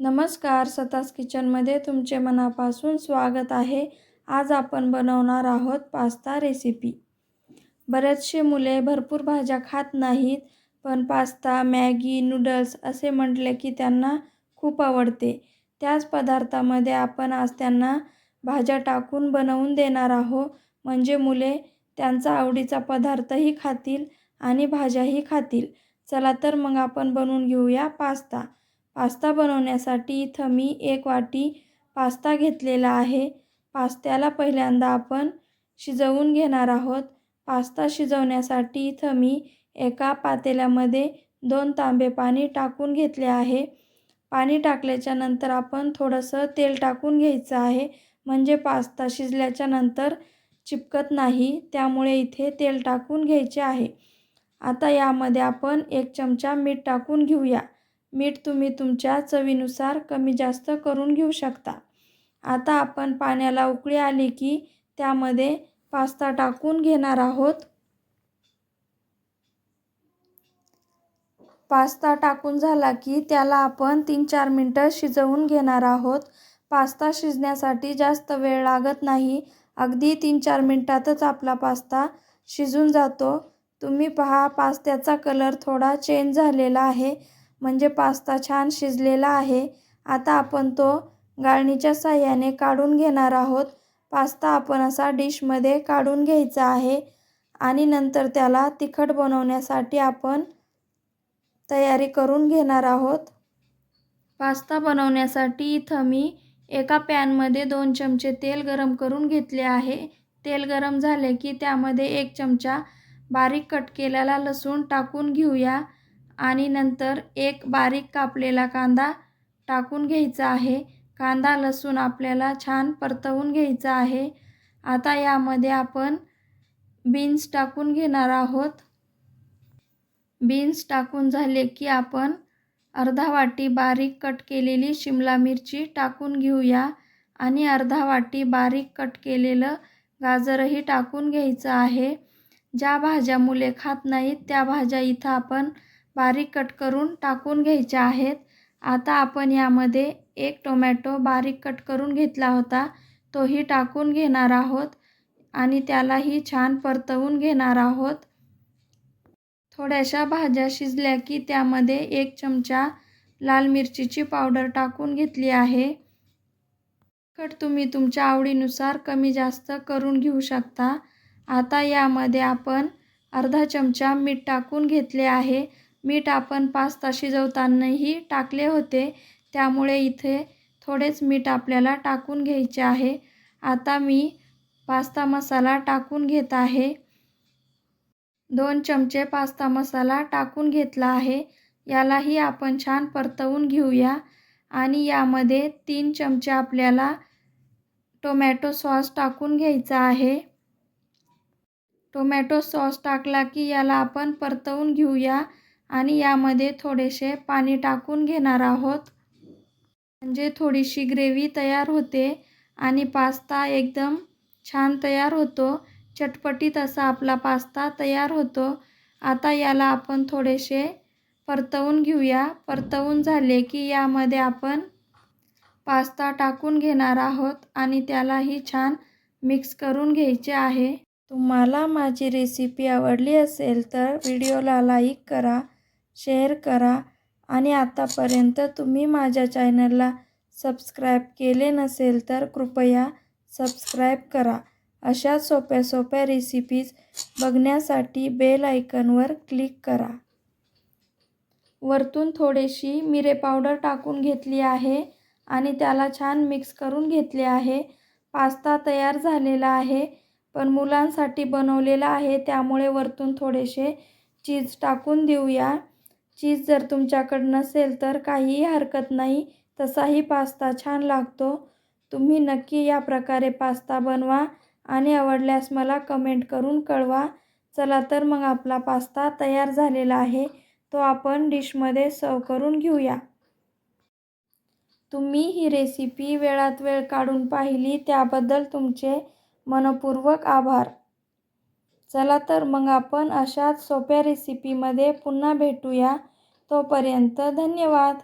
नमस्कार सतास किचनमध्ये तुमचे मनापासून स्वागत आहे. आज आपण बनवणार आहोत पास्ता रेसिपी. बरेचसे मुले भरपूर भाज्या खात नाहीत पण पास्ता मॅगी नूडल्स असे म्हटले की त्यांना खूप आवडते. त्याच पदार्थामध्ये आपण आज त्यांना भाज्या टाकून बनवून देणार आहोत. म्हणजे मुले त्यांचा आवडीचा पदार्थही खातील आणि भाज्याही खातील. चला तर मग आपण बनवून घेऊया पास्ता. पास्ता बनवण्यासाठी इथं मी एक वाटी पास्ता घेतलेला आहे. पास्त्याला पहिल्यांदा आपण शिजवून घेणार आहोत. पास्ता शिजवण्यासाठी इथं मी एका पातेल्यामध्ये दोन तांबे पाणी टाकून घेतले आहे. पाणी टाकल्याच्या नंतर आपण थोडंसं तेल टाकून घ्यायचं आहे. म्हणजे पास्ता शिजल्याच्या नंतर चिपकत नाही त्यामुळे इथे तेल टाकून घ्यायचे आहे. आता यामध्ये आपण एक चमचा मीठ टाकून घेऊया. मीठ तुम्ही तुमच्या चवीनुसार कमी जास्त करून घेऊ शकता. आता आपण पाण्याला उकळी आली की त्यामध्ये पास्ता टाकून घेणार आहोत. पास्ता टाकून झाला की त्याला आपण तीन चार मिनटं शिजवून घेणार आहोत. पास्ता शिजण्यासाठी जास्त वेळ लागत नाही. अगदी तीन चार मिनटातच आपला पास्ता शिजून जातो. तुम्ही पहा पास्त्याचा कलर थोडा चेंज झालेला आहे. म्हणजे पास्ता छान शिजलेला आहे. आता आपण तो गाळणीच्या साह्याने काढून घेणार आहोत. पास्ता आपण असा डिशमध्ये काढून घ्यायचा आहे आणि नंतर त्याला तिखट बनवण्यासाठी आपण तयारी करून घेणार आहोत. पास्ता बनवण्यासाठी इथं मी एका पॅनमध्ये दोन चमचे तेल गरम करून घेतले आहे. तेल गरम झाले की त्यामध्ये एक चमचा बारीक कट केलेला लसूण टाकून घेऊया. आणि नंतर एक बारीक कापलेला कांदा टाकून घ्यायचा आहे. कांदा लसूण आपल्याला छान परतवून घ्यायचा आहे. आता यामध्ये आपण बीन्स टाकून घेणार आहोत. बीन्स टाकून झाले की आपण अर्धा वाटी बारीक कट केलेली शिमला मिरची टाकून घेऊया आणि अर्धा वाटी बारीक कट केलेलं गाजरही टाकून घ्यायचं आहे. ज्या भाज्या मुले खात नाहीत त्या भाज्या इथं आपण बारीक कट करून टाकून घ्यायच्या आहेत. आता आपण यामध्ये एक टोमॅटो बारीक कट करून घेतला होता. तोही टाकून घेणार आहोत आणि त्यालाही छान परतवून घेणार आहोत. थोड्याशा भाज्या शिजल्या की त्यामध्ये एक चमचा लाल मिरचीची पावडर टाकून घेतली आहे. कट तुम्ही तुमच्या आवडीनुसार कमी जास्त करून घेऊ शकता. आता यामध्ये आपण अर्धा चमचा मीठ टाकून घेतले आहे. मीठ आपण पास्ता शिजवतानाही टाकले होते. त्यामुळे इथे थोडेच मीठ आपल्याला टाकून घ्यायचे आहे. आता मी पास्ता मसाला टाकून घेत आहे. दोन चमचे पास्ता मसाला टाकून घेतला आहे. यालाही आपण छान परतवून घेऊया. आणि यामध्ये तीन चमचे आपल्याला टोमॅटो सॉस टाकून घ्यायचा आहे. टोमॅटो सॉस टाकला की याला आपण परतवून घेऊया. आणि यामध्ये थोडेसे पाणी टाकून घेणार आहोत. म्हणजे थोडीशी ग्रेव्ही तयार होते आणि पास्ता एकदम छान तयार होतो. चटपटीत असा आपला पास्ता तयार होतो. आता याला आपण थोडेसे परतवून घेऊया. परतवून झाले की यामध्ये आपण पास्ता टाकून घेणार आहोत आणि त्यालाही छान मिक्स करून घ्यायचे आहे. तुम्हाला माझी रेसिपी आवडली असेल तर व्हिडिओला लाईक करा. शेअर करा. आणि आतापर्यंत तुम्ही माझ्या चॅनलला सबस्क्राईब केले नसेल तर कृपया सबस्क्राईब करा. अशा सोप्या सोप्या रेसिपीज बघण्यासाठी बेल आयकनवर क्लिक करा. वरतून थोडीशी मिरे पावडर टाकून घेतली आहे आणि त्याला छान मिक्स करून घेतले आहे. पास्ता तयार झालेला आहे पण मुलांसाठी बनवलेला आहे त्यामुळे वरतून थोडेसे चीज टाकून देऊया. चीज जर तुमच्याकडं नसेल तर काहीही हरकत नाही तसाही पास्ता छान लागतो. तुम्ही नक्की या प्रकारे पास्ता बनवा आणि आवडल्यास मला कमेंट करून कळवा. चला तर मग आपला पास्ता तयार झालेला आहे तो आपण डिशमध्ये सर्व करून घेऊया. तुम्ही ही रेसिपी वेळात वेळ काढून पाहिली त्याबद्दल तुमचे मनपूर्वक आभार. चला तर मग आपण अशाच सोप्या रेसिपीमध्ये पुन्हा भेटूया. तोपर्यंत धन्यवाद.